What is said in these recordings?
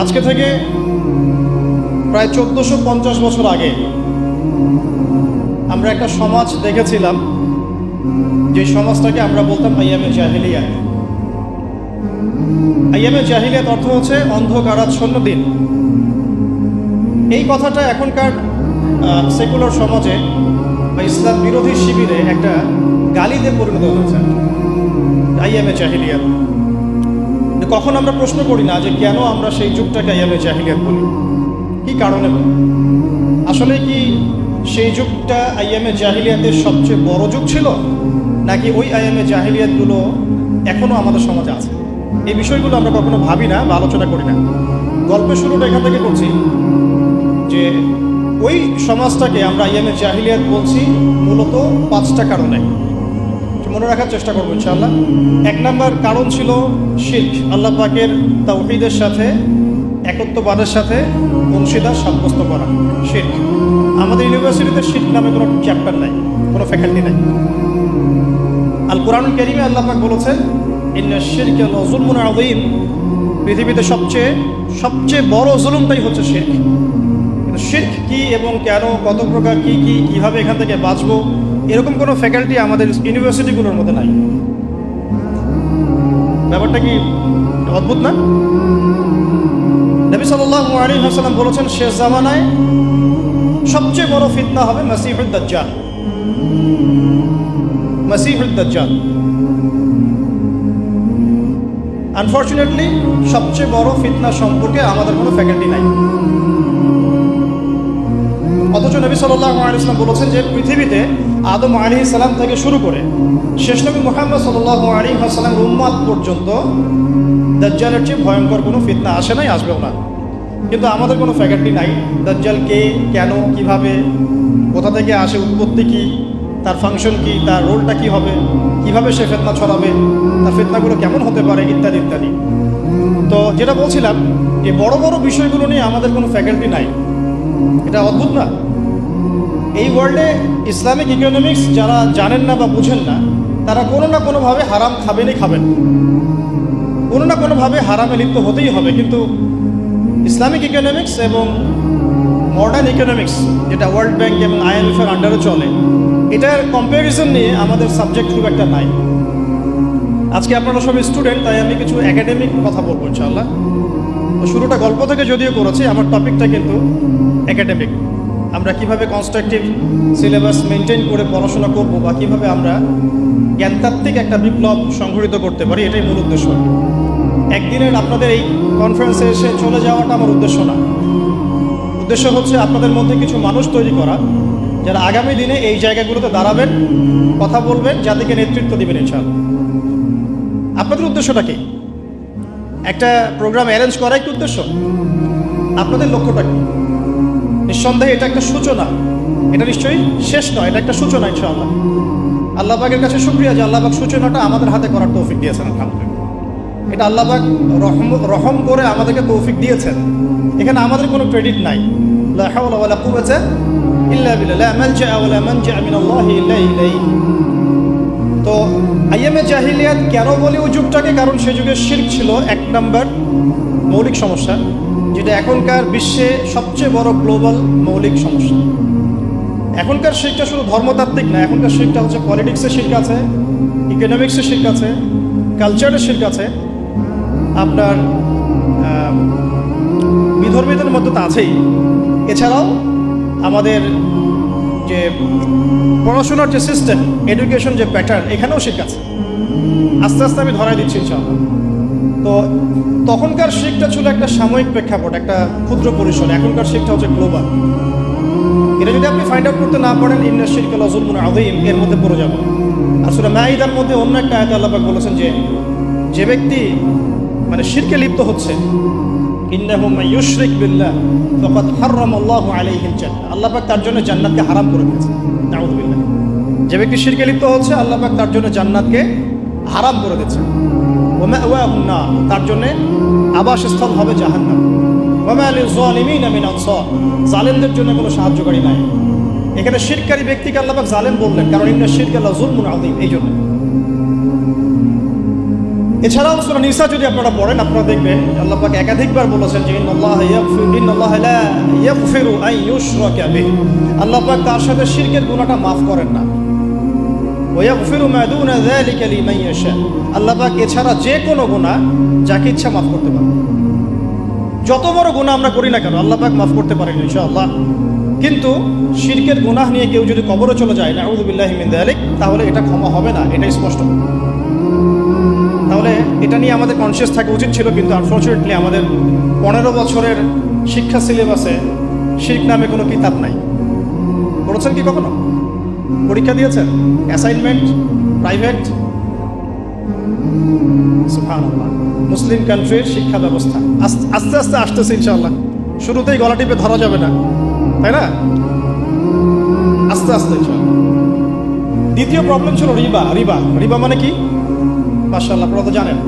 আজকে থেকে প্রায় চোদ্দোশো পঞ্চাশ বছর আগে আমরা একটা সমাজ দেখেছিলাম, যে সমাজটাকে আমরা বলতাম আইয়ামে জাহিলিয়া আইয়ামে জাহিলিয়াত অর্থ হচ্ছে অন্ধকারাচ্ছন্ন দিন এই কথাটা এখনকার সেকুলার সমাজে বা ইসলাম বিরোধী শিবিরে একটা গালিতে পরিণত হয়েছে, আইয়ামে জাহিলিয়াত। কখন আমরা প্রশ্ন করি না যে কেন আমরা সেই যুগটাকে আইয়ামে জাহিলিয়াত বলি? কি কারণে আসলে কি সেই যুগটা আইয়ামে জাহিলিয়াতের সবচেয়ে বড় যুগ ছিল, নাকি ওই আইয়ামে জাহিলিয়াতগুলো এখনও আমাদের সমাজে আছে? এই বিষয়গুলো আমরা কখনো ভাবি না বা আলোচনা করি না। গল্পের শুরুটা এখান থেকে করছি যে ওই সমাজটাকে আমরা আইয়ামে জাহিলিয়াত বলছি মূলত পাঁচটা কারণে। মনে রাখার চেষ্টা করব ইনশাআল্লাহ। এক নাম্বার কারণ ছিল শিল্প আল্লাহ পাকের তাওহিদের সাথে, একত্ববাদের সাথে অংশীদার সাব্যস্ত করা শিল্প আমাদের ইউনিভার্সিটিতে শিল্প নামে কোনো চ্যাপ্টার নাই, কোনো ফ্যাকাল্টি নাই। আল কোরআন কেরিমে আল্লাহ পাক বলেছেন পৃথিবীতে সবচেয়ে সবচেয়ে বড় জুলুমটাই হচ্ছে শিরক। কিন্তু শির্ক কি এবং কেন, কত প্রকার, কি কি, কীভাবে এখান থেকে বাঁচবো এরকম কোনো ফ্যাকাল্টি আমাদের ইউনিভার্সিটিগুলোর মধ্যে নাই। ব্যাপারটা কি অদ্ভুত না? নবী সাল্লাহ আলী হাসালাম বলেছেন, শেষ জামানায় সবচেয়ে বড় ফিতনা হবে মাসিহুদ দাজ্জাল। মাসিহুদ দাজ্জাল। আনফর্চুনেটলি সবচেয়ে বড় ফিতনা সম্পর্কে আমাদের কোনো ফ্যাকাল্টি নাই। অথচ নবী সাল্লাহ আলিয়াল্লাম বলেছেন যে পৃথিবীতে আদম আলী সালাম থেকে শুরু করে শেষ নবী মোহাম্মদ সাল্লাহ আলী সাল্লাম উম্মাদ পর্যন্ত দাজ্জালের চেয়ে ভয়ঙ্কর কোনো ফিতনা আসে নাই, আসবেও না। কিন্তু আমাদের কোনো ফ্যাকাল্টি নাই। দাজ্জাল কে, কেন, কীভাবে, কোথা থেকে আসে, উৎপত্তি কি, তার ফাংশন কি, তার রোলটা কি হবে, কীভাবে সে ফেতনা ছড়াবে, তার ফেতনাগুলো কেমন হতে পারে, ইত্যাদি ইত্যাদি। তো যেটা বলছিলাম যে বড় বড় বিষয়গুলো নিয়ে আমাদের কোনো ফ্যাকাল্টি নাই। এটা অদ্ভুত না? এই ওয়ার্ল্ডে ইসলামিক ইকোনমিক্স যারা জানেন না বা বুঝেন না, তারা কোনো না কোনোভাবে হারাম খাবেনই খাবেন। কোনো না কোনোভাবে হারামে লিপ্ত হতেই হবে, কিন্তু ইসলামিক ইকোনমিক্স এবং মডার্ন ইকোনমিক্স যেটা ওয়ার্ল্ড ব্যাংক এবং আইএমএফের আন্ডারে চলে, এটার কম্প্যারিজন নিয়ে আমাদের সাবজেক্ট খুব একটা নাই। আজকে আপনারা সব স্টুডেন্ট তাই আমি কিছু একাডেমিক কথা বলব, ইনশাআল্লাহ। শুরুটা গল্প থেকে যদিও করেছি, আমার টপিকটা কিন্তু একাডেমিক আমরা কীভাবে কনস্ট্রাকটিভ সিলেবাস মেনটেন করে পড়াশোনা করব বা কীভাবে আমরা জ্ঞানতাত্ত্বিক একটা বিপ্লব সংঘটিত করতে পারি, এটাই মূল উদ্দেশ্য। একদিনের আপনাদের এই কনফারেন্সে এসে চলে যাওয়াটা আমার উদ্দেশ্য না। উদ্দেশ্য হচ্ছে আপনাদের মধ্যে কিছু মানুষ তৈরি করা, যারা আগামী দিনে এই জায়গাগুলোতে দাঁড়াবেন, কথা বলবেন, জাতিকে নেতৃত্ব দিবেন ইনশাআল্লাহ। আপনাদের উদ্দেশ্যটা কি? একটা প্রোগ্রাম অ্যারেঞ্জ করা কি উদ্দেশ্য? আপনাদের লক্ষ্যটা কি? নিঃসন্দেহে এটা একটা সূচনা। এটা নিশ্চয়ই শেষ নয়, এটা একটা সূচনা ইনশাআল্লাহ। আল্লাহবাগের কাছে শুক্রিয়া যে আল্লাহবাগ সূচনাটা আমাদের হাতে করার তৌফিক দিয়েছেন, আলহামদুলিল্লাহ। এটা আল্লাহবাগ রহম রহম করে আমাদেরকে তৌফিক দিয়েছেন। এখানে আমাদের কোনো ক্রেডিট নাই। তো আইএমএ জাহিলিয়াত কেন বলি ওই যুগটাকে কারণ সে যুগে শির্ক ছিল, এক নাম্বার মৌলিক সমস্যা। যেটা এখনকার বিশ্বে সবচেয়ে বড় গ্লোবাল মৌলিক সমস্যা। এখনকার শিক্ষা শুধু ধর্মতাত্ত্বিক না, এখনকার শিক্ষা হচ্ছে পলিটিক্সের শিক্ষা আছে ইকোনমিক্সের শিক্ষা আছে কালচারের শিক্ষা আছে। আপনার বিধর্মীদের মধ্যে তো আছেই। এছাড়াও আমাদের যে পড়াশোনার যে সিস্টেম এডুকেশন যে প্যাটার্ন এখানেও শিক্ষা আছে। আস্তে আস্তে আমি ধরাই দিচ্ছি, ইনশাআল্লাহ। তো তখনকার শিখটা ছিল একটা সাময়িক প্রেক্ষাপট, একটা ক্ষুদ্র পরিসর। এখনকার শিখটা হচ্ছে গ্লোবাল। এটা যদি আপনি ফাইন্ড আউট করতে না পারেন ইন্নার শিরক লজুলমুন আযীম, এর মধ্যে পড়ে যাবেন আসলে সূরা মাঈদার মধ্যে অন্য একটা আয়তা আল্লাহ পাক বলেছেন যে যে ব্যক্তি মানে শিরকে লিপ্ত হচ্ছে ইউশরিক বিল্লাহ তার জন্য জান্নাতকে হারাম করে দিয়েছে। বিল্লাহ। যে ব্যক্তি শিরকে লিপ্ত হচ্ছে, আল্লাহ পাক তার জন্য জান্নাতকে হারাম করে দিয়েছে। নার। তার জন্য আবাসস্থল হবে জাহান্নাম। জালেমদের জন্য কোনো সাহায্যকারী নাই। এখানে শিরকারী ব্যক্তিকে আল্লাহ জালেম বললেন, কারণ ইন্না শিরকা লা যুলমুন আযীম, এই জন্য। এছাড়াও সুরা নিসা যদি আপনারা পড়েন, আপনারা দেখবেন আল্লাহ পাক একাধিকবার বলেছেন যে আল্লাহ পাক তার সাথে শিরকের গুনাহটা মাফ করেন না। ওয়াগফিরু মা দুনা যালিকা লিমান ইয়াশা আল্লাহ পাক এছাড়া যে কোনো গুনাহ যাকে ইচ্ছা মাফ করতে পারে। যত বড় গুনাহ আমরা করি না কেন, আল্লাহ পাক মাফ করতে পারেন ইনশাআল্লাহ। কিন্তু শিরকের গুনাহ নিয়ে কেউ যদি কবরে চলে যায় নাউযুবিল্লাহি মিন যালিক, তাহলে এটা ক্ষমা হবে না এটাই স্পষ্ট। তাহলে এটা নিয়ে আমাদের কনসিয়াস থাকা উচিত ছিল, কিন্তু আনফর্চুনেটলি আমাদের পনেরো বছরের শিক্ষা সিলেবাসে শির্ক নামে কোনো কিতাব নাই। পড়েছেন কি কখনো? পরীক্ষা দিয়েছেন? অ্যাসাইনমেন্ট প্রাইভেট মুসলিম কান্ট্রির শিক্ষা ব্যবস্থা। আস্তে আস্তে আস্তে আসতেছে ইনশাআল্লাহ। শুরুতেই গলা টিপে ধরা যাবে না। তাই না? আস্তে আস্তে দ্বিতীয় প্রবলেম ছিল রিবা রিবা। রিবা মানে কি? মাশাআল্লাহ, আপনারা তো জানেন।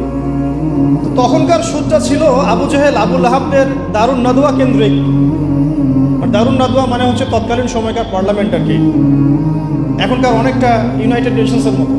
তখনকার সুদটা ছিল আবু জাহেল, আবুল আহাবের দারুণ নাদুয়া কেন্দ্রিক। দারুণ নাদুয়া মানে হচ্ছে তৎকালীন সময়কার পার্লামেন্ট আর কি। এখনকার অনেকটা ইউনাইটেড নেশনসের মতো।